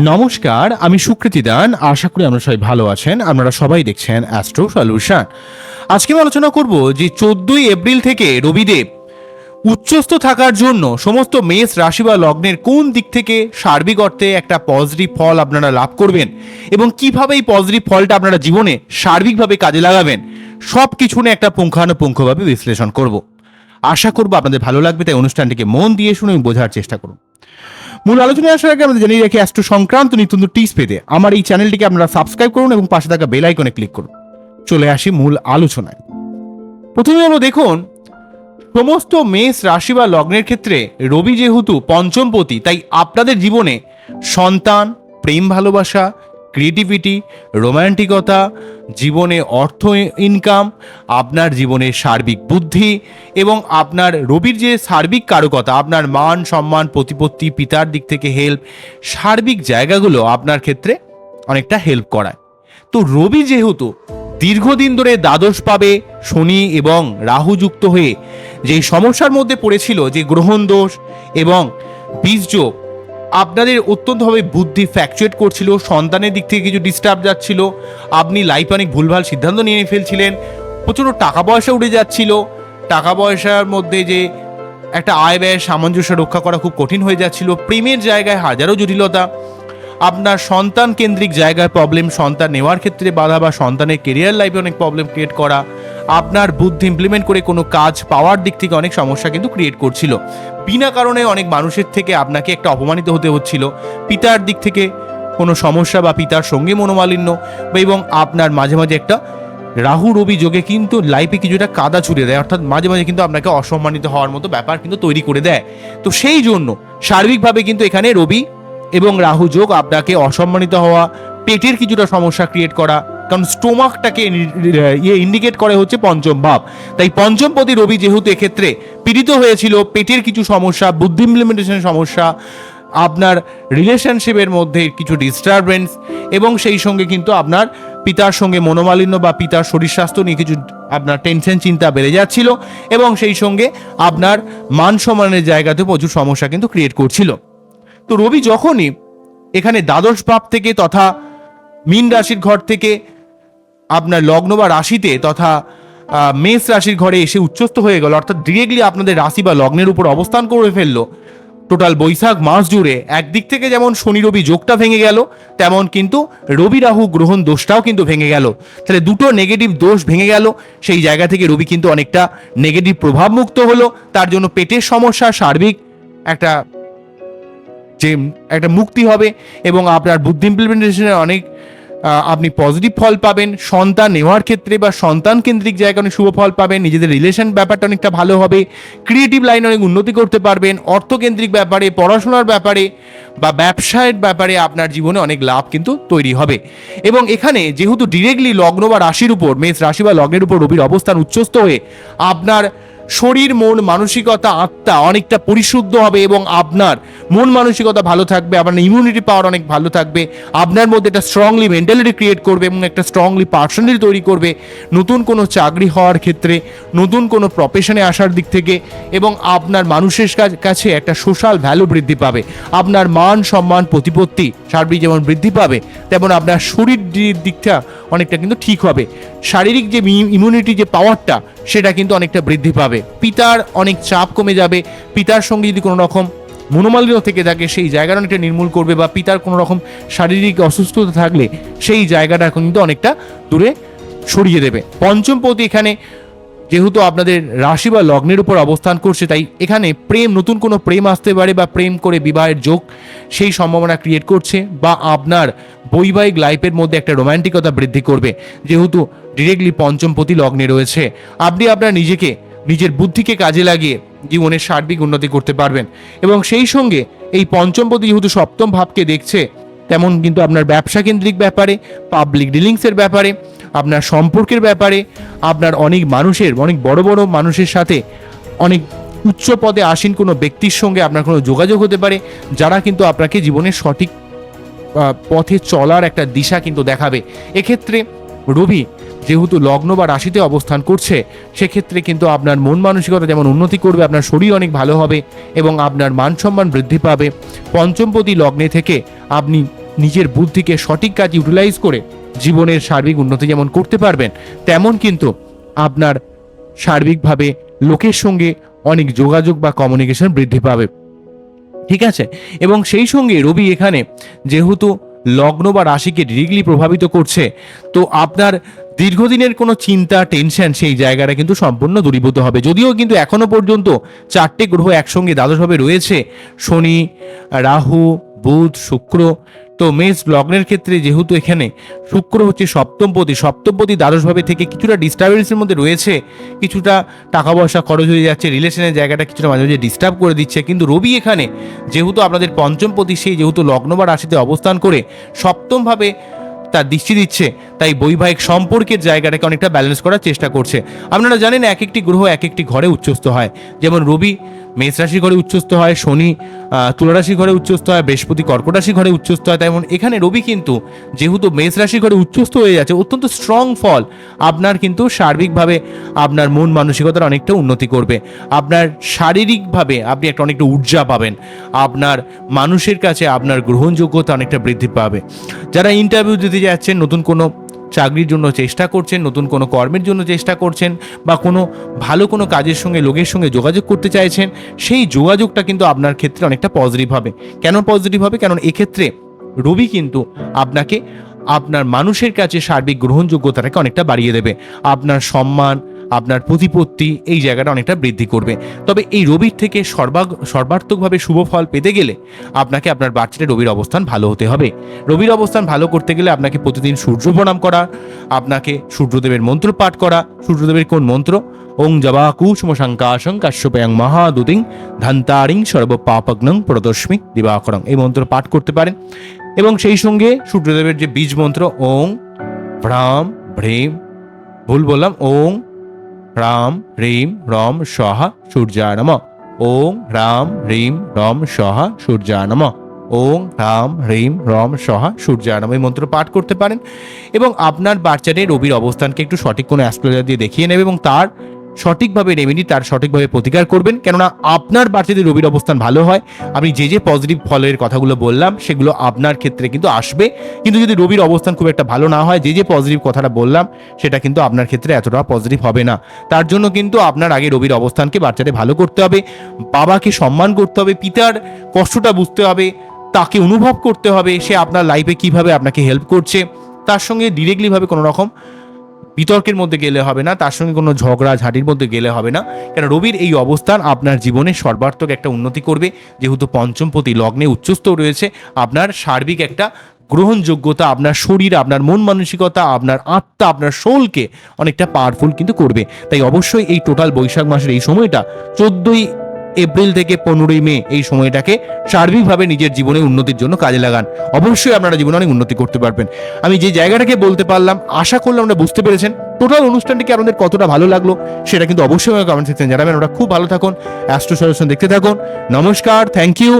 নমস্কার, আমি সুকৃতি দান। আশা করি আমরা সবাই ভালো আছেন। আপনারা সবাই দেখছেন অ্যাস্ট্রো সলিউশন আজকে আমি আলোচনা করব যে চোদ্দই এপ্রিল থেকে রবিদেব উচ্চস্থ থাকার জন্য সমস্ত মেষ রাশি বা লগ্নের কোন দিক থেকে সার্বিক অর্থে একটা পজিটিভ ফল আপনারা লাভ করবেন এবং কীভাবে এই পজিটিভ ফলটা আপনারা জীবনে সার্বিকভাবে কাজে লাগাবেন সব কিছু নিয়ে একটা পুঙ্খানুপুঙ্খভাবে বিশ্লেষণ করব। আশা করব আপনাদের ভালো লাগবে, তাই অনুষ্ঠানটিকে মন দিয়ে শুনে বোঝার চেষ্টা করুন মূল আলোচনায় আসার আগে আমাদের জানিয়ে রাখি, অ্যাস্ট্রো সংক্রান্ত নিত্য নতুন টিপস পেতে আমার এই চ্যানেলটিকে আপনারা সাবস্ক্রাইব করুন এবং পাশে থাকা বেল আইকনে ক্লিক করুন। চলে আসি মূল আলোচনায়। প্রথমে আমরা দেখুন সমস্ত মেষ রাশি বা লগ্নের ক্ষেত্রে রবি যেহেতু পঞ্চমপতি তাই আপনাদের জীবনে সন্তান, প্রেম ভালোবাসা ক্রিয়েটিভিটি রোম্যান্টিকতা জীবনে অর্থ ইনকাম আপনার জীবনে সার্বিক বুদ্ধি এবং আপনার রবির যে সার্বিক কারকতা, আপনার মান, সম্মান, প্রতিপত্তি, পিতার দিক থেকে হেল্প সার্বিক জায়গাগুলো আপনার ক্ষেত্রে অনেকটা হেল্প করায়। তো রবি যেহেতু দীর্ঘদিন ধরে দ্বাদশ পাবে শনি এবং রাহু যুক্ত হয়ে যে সমস্যার মধ্যে পড়েছিল, যে গ্রহণ দোষ এবং বীজযোগ আপনাদের অত্যন্তভাবে বুদ্ধি ফ্যাকচুয়েট করছিল, সন্তানের দিক থেকে কিছু ডিস্টার্ব যাচ্ছিল, আপনি লাইফে অনেক ভুলভাল সিদ্ধান্ত নিয়ে ফেলছিলেন, প্রচণ্ড টাকা পয়সা উঠে যাচ্ছিল, টাকা পয়সার মধ্যে যে একটা আয় ব্যয়ের সামঞ্জস্য রক্ষা করা খুব কঠিন হয়ে যাচ্ছিল, প্রেমের জায়গায় হাজারো জটিলতা আপনার সন্তান কেন্দ্রিক জায়গায় প্রবলেম সন্তান নেওয়ার ক্ষেত্রে বাধা বা সন্তানের কেরিয়ার লাইফে অনেক প্রবলেম ক্রিয়েট করা, আপনার বুদ্ধি ইমপ্লিমেন্ট করে কোনো কাজ পাওয়ার দিক থেকে অনেক সমস্যা কিন্তু ক্রিয়েট করছিল। বিনা কারণে অনেক মানুষের থেকে আপনাকে একটা অপমানিত হতে হচ্ছিল। পিতার দিক থেকে কোনো সমস্যা বা পিতার সঙ্গে মনোমালিন্য এবং আপনার মাঝে মাঝে একটা রাহু রবি যোগে কিন্তু লাইফে কিছুটা কাদা ছুড়ে দেয়। অর্থাৎ মাঝে মাঝে কিন্তু আপনাকে অসম্মানিত হওয়ার মতো ব্যাপার কিন্তু তৈরি করে দেয়। তো সেই জন্য সার্বিকভাবে কিন্তু এখানে রবি এবং রাহু যোগ আপনাকে অসম্মানিত হওয়া, পেটের কিছুটা সমস্যা ক্রিয়েট করা, কারণ স্টোমাকটাকে ইয়ে ইন্ডিকেট করে হচ্ছে পঞ্চম ভাব। তাই পঞ্চমপতি রবি যেহেতু এক্ষেত্রে পীড়িত হয়েছিল, পেটের কিছু সমস্যা, বুদ্ধি ইমপ্লিমেন্টেশন সমস্যা, আপনার রিলেশনশিপের মধ্যে কিছু ডিস্টারবেন্স এবং সেই সঙ্গে কিন্তু আপনার পিতার সঙ্গে মনোমালিন্য বা পিতার শরীর স্বাস্থ্য নিয়ে কিছু আপনার টেনশন চিন্তা বেড়ে যাচ্ছিল এবং সেই সঙ্গে আপনার মান সম্মানের জায়গাতে প্রচুর সমস্যা কিন্তু ক্রিয়েট করছিল। তো রবি যখনই এখানে দ্বাদশ ভাব থেকে তথা মীন রাশির ঘর থেকে আপনার লগ্ন বা রাশিতে তথা মেষ রাশির ঘরে এসে উচ্চস্থ হয়ে গেল, অর্থাৎ ডিরেক্টলি আপনাদের রাশি বা লগ্নের উপর অবস্থান করে ফেলল। টোটাল বৈশাখ, মাস জুড়ে একদিক থেকে যেমন শনি রবি যোগটা ভেঙে গেল, তেমন কিন্তু রবি রাহু গ্রহণ দোষটাও কিন্তু ভেঙে গেল। তাহলে দুটো নেগেটিভ দোষ ভেঙে গেল, সেই জায়গা থেকে রবি কিন্তু অনেকটা নেগেটিভ প্রভাব মুক্ত হলো, তার জন্য পেটের সমস্যা, সার্বিক একটা যে একটা মুক্তি হবে এবং আপনার বুদ্ধি ইমপ্লিমেন্টেশনের অনেক আপনি পজিটিভ ফল পাবেন। সন্তান নেওয়ার ক্ষেত্রে বা সন্তান কেন্দ্রিক জায়গায় অনেক শুভ ফল পাবেন। নিজেদের রিলেশন ব্যাপারটা অনেকটা ভালো হবে। ক্রিয়েটিভ লাইনে অনেক উন্নতি করতে পারবেন। অর্থকেন্দ্রিক ব্যাপারে, পড়াশোনার ব্যাপারে বা ব্যবসায়ের ব্যাপারে আপনার জীবনে অনেক লাভ কিন্তু তৈরি হবে। এবং এখানে যেহেতু ডিরেক্টলি লগ্ন বা রাশির উপর, মেষ রাশি বা লগ্নের উপর রবির অবস্থান উচ্চস্থ হয়ে আপনার শরীর, মন, মানসিকতা, আত্মা অনেকটা পরিশুদ্ধ হবে এবং আপনার মন মানসিকতা ভালো থাকবে, আপনার ইমিউনিটি পাওয়ার অনেক ভালো থাকবে, আপনার মধ্যে একটা স্ট্রংলি মেন্টালিটি ক্রিয়েট করবে এবং একটা স্ট্রংলি পার্সোনালিটি তৈরি করবে, নতুন কোনো চাকরি হওয়ার ক্ষেত্রে, নতুন কোনো প্রফেশনে আসার দিক থেকে এবং আপনার মানুষের কাছ- একটা সোশ্যাল ভ্যালু বৃদ্ধি পাবে। আপনার মান সম্মান প্রতিপত্তি সার্বিক যেমন বৃদ্ধি পাবে, তেমন আপনার শরীর দিকটা অনেকটা কিন্তু ঠিক হবে। শারীরিক যে ইমিউনিটি যে পাওয়ারটা সেটা কিন্তু অনেকটা বৃদ্ধি পাবে। পিতার অনেক চাপ কমে যাবে। পিতার সঙ্গে যদি কোনো রকম মনোমালিন্য থেকে থাকে, সেই জায়গাটা অনেকটা নির্মূল করবে বা পিতার কোনো রকম শারীরিক অসুস্থতা থাকলে সেই জায়গাটা কিন্তু অনেকটা দূরে সরিয়ে দেবে। পঞ্চম পতি এখানে যেহেতু আপনাদের রাশি বা লগ্নের উপর অবস্থান করছে, তাই এখানে প্রেম, নতুন কোনো প্রেম আসতে পারে বা প্রেম করে বিবাহের যোগ সেই সম্ভাবনা ক্রিয়েট করছে বা আপনার বৈবাহিক লাইফের মধ্যে একটা রোমান্টিকতা বৃদ্ধি করবে, যেহেতু ডিরেক্টলি পঞ্চমপতি লগ্নে রয়েছে। আপনি আপনার নিজেকে, নিজের বুদ্ধিকে কাজে লাগিয়ে জীবনের সার্বিক উন্নতি করতে পারবেন এবং সেই সঙ্গে এই পঞ্চমপতি যেহেতু সপ্তম ভাবকে দেখছে, তেমন কিন্তু আপনার ব্যবসা কেন্দ্রিক ব্যাপারে পাবলিক ডিলিংসের ব্যাপারে আপনার সম্পর্কের ব্যাপারে, আপনার অনেক মানুষের, অনেক বড় বড় মানুষের সাথে অনেক উচ্চ পদে আসীন কোনো ব্যক্তির সঙ্গে আপনার কোনো যোগাযোগ হতে পারে, যারা কিন্তু আপনাকে জীবনের সঠিক পথে চলার একটা দিশা কিন্তু দেখাবে। এক্ষেত্রে রবি যেহেতু লগ্ন বা রাশিতে অবস্থান করছে, সেক্ষেত্রে কিন্তু আপনার মন মানসিকতা যেমন উন্নতি করবে, আপনার শরীর অনেক ভালো হবে এবং আপনার মান সম্মান বৃদ্ধি পাবে। পঞ্চমপতি লগ্নে থেকে আপনি নিজের বুদ্ধিকে সঠিক কাজ ইউটিলাইজ করে জীবনের সার্বিক উন্নতি যেমন করতে পারবেন, তেমন কিন্তু আপনার সার্বিকভাবে লোকের সঙ্গে অনেক যোগাযোগ বা কমিউনিকেশন বৃদ্ধি পাবে। ঠিক আছে? এবং সেই সঙ্গে রবি এখানে যেহেতু লগ্ন বা রাশিকে ডিরেক্টলি প্রভাবিত করছে, তো আপনার দীর্ঘদিনের কোনো চিন্তা টেনশন সেই জায়গাটা কিন্তু সম্পূর্ণ দূরীভূত হবে। যদিও কিন্তু এখনও পর্যন্ত চারটে গ্রহ একসঙ্গে দ্বাদশভাবে রয়েছে। শনি, রাহু, বুধ, শুক্র তো মেষ লগ্নের ক্ষেত্রে যেহেতু এখানে শুক্র হচ্ছে সপ্তমপতি সপ্তমপতি দ্বাদশভাবে থেকে কিছুটা ডিস্টার্বেন্সের মধ্যে রয়েছে, কিছুটা টাকা পয়সা খরচ হয়ে যাচ্ছে রিলেশনের জায়গাটা কিছুটা মাঝে মাঝে ডিস্টার্ব করে দিচ্ছে। কিন্তু রবি এখানে যেহেতু আপনাদের পঞ্চমপতি সেই যেহেতু লগ্ন বা রাশিতে অবস্থান করে সপ্তমভাবে তার দৃষ্টি দিচ্ছে তাই বৈবাহিক সম্পর্কের জায়গাটাকে অনেকটা ব্যালেন্স করার চেষ্টা করছে। আপনারা জানেন এক একটি গ্রহ এক একটি ঘরে উচ্চস্থ হয়। যেমন রবি মেষ রাশি ঘরে উচ্চস্থ হয় শনি আহ, তুলা রাশি ঘরে উচ্চস্থ হয় বৃহস্পতি কর্কট রাশি ঘরে উচ্চস্থ হয়। তেমন এখানে রবি কিন্তু যেহেতু মেষ রাশি ঘরে উচ্চস্থ হয়ে যাচ্ছে অত্যন্ত স্ট্রং ফল। আপনার কিন্তু সার্বিকভাবে আপনার মন মানসিকতার অনেকটা উন্নতি করবে। আপনার শারীরিকভাবে আপনি একটা অনেকটা ঊর্জা পাবেন। আপনার মানুষের কাছে আপনার গ্রহণযোগ্যতা অনেকটা বৃদ্ধি পাবে। যারা ইন্টারভিউ দিতে যাচ্ছেন নতুন কোনো চাকরির জন্য চেষ্টা করছেন, নতুন কোনো কর্মের জন্য চেষ্টা করছেন, বা কোনো ভালো কোনো কাজের সঙ্গে, লোকের সঙ্গে যোগাযোগ করতে চাইছেন, সেই যোগাযোগটা কিন্তু আপনার ক্ষেত্রে অনেকটা পজিটিভ হবে। কেন পজিটিভ হবে? কারণ এক্ষেত্রে রবি কিন্তু আপনাকে, আপনার মানুষের কাছে সার্বিক গ্রহণযোগ্যতাটাকে অনেকটা বাড়িয়ে দেবে। আপনার সম্মান আপনার প্রতিপত্তি এই জায়গাটা অনেকটা বৃদ্ধি করবে। তবে এই রবির থেকে সর্বাগ, সর্বার্থকভাবে শুভ ফল পেতে গেলে আপনাকে আপনার বাচ্চাতে রবির অবস্থান ভালো হতে হবে। রবির অবস্থান ভালো করতে গেলে আপনাকে প্রতিদিন সূর্য প্রণাম করা, আপনাকে সূর্যদেবের মন্ত্র পাঠ করা। সূর্যদেবের কোন মন্ত্র? ওং জবা কুসুম শঙ্কাশং কাশ্যপয়ং মহাদুতিং ধন্তারিং সর্ব পাপগ্নং প্রদস্মি দিবাকরং। এই মন্ত্র পাঠ করতে পারেন। এবং সেই সঙ্গে সূর্যদেবের যে বীজ মন্ত্র, ওং ভ্রাম ভ্রেম, ভুল বললাম, ওং রাম হ্রিম রম, সহা, সূর্যা, নম। ওং, রাম হ্রিম রম, সহা, সূর্যা, নম। ওং, রাম হ্রিম রম, সহা, সূর্যা, নম এই মন্ত্র পাঠ করতে পারেন এবং আপনার বাচ্চাদের রবির অবস্থানকে একটু সঠিক কোনো অ্যাস্ট্রোলজার দিয়ে দেখিয়ে নেবে এবং তার সঠিকভাবে রেমেডি তার সঠিকভাবে প্রতিকার করবেন। কেননা আপনার বাচ্চাদের রবির অবস্থান ভালো হয়। আমি যে যে পজিটিভ ফলের কথাগুলো বললাম, সেগুলো আপনার ক্ষেত্রে কিন্তু আসবে। কিন্তু যদি রবির অবস্থান খুব একটা ভালো না হয়, যে যে পজিটিভ কথাটা বললাম, সেটা কিন্তু আপনার ক্ষেত্রে এতটা পজিটিভ হবে না। তার জন্য কিন্তু আপনার আগে রবির অবস্থানকে বাচ্চাদের ভালো করতে হবে। বাবাকে সম্মান করতে হবে, পিতার কষ্টটা বুঝতে হবে, তাকে অনুভব করতে হবে, সে আপনার লাইফে কীভাবে আপনাকে হেল্প করছে। তার সঙ্গে ডিরেক্টলিভাবে কোনো রকম বিতর্কের মধ্যে গেলে হবে না, তার সঙ্গে কোনো ঝগড়া, ঝাঁটির মধ্যে গেলে হবে না। কেন, রবির এই অবস্থান আপনার জীবনে সর্বার্থক একটা উন্নতি করবে। যেহেতু পঞ্চমপতি লগ্নে উচ্চস্থ রয়েছে, আপনার সার্বিক একটা গ্রহণযোগ্যতা, আপনার শরীর, আপনার মন মানসিকতা, আপনার আত্মা, আপনার সোলকে অনেকটা পাওয়ারফুল কিন্তু করবে। তাই অবশ্যই এই টোটাল বৈশাখ মাসের এই সময়টা চোদ্দই এপ্রিল থেকে পনেরোই মে এই সময়টাকে সার্বিকভাবে নিজের জীবনে উন্নতির জন্য কাজে লাগান। অবশ্যই আপনারা জীবনে অনেক উন্নতি করতে পারবেন। আমি যে জায়গাটাকে বলতে পারলাম, আশা করলাম আমরা বুঝতে পেরেছেন, টোটাল অনুষ্ঠানটিকে আপনাদের কতটা ভালো লাগল সেটা কিন্তু অবশ্যই আমাকে কমেন্ট সেকশন জানাবেন। ওরা খুব ভালো থাকুন অ্যাস্ট্রো সলিউশন দেখতে থাকুন। নমস্কার থ্যাংক ইউ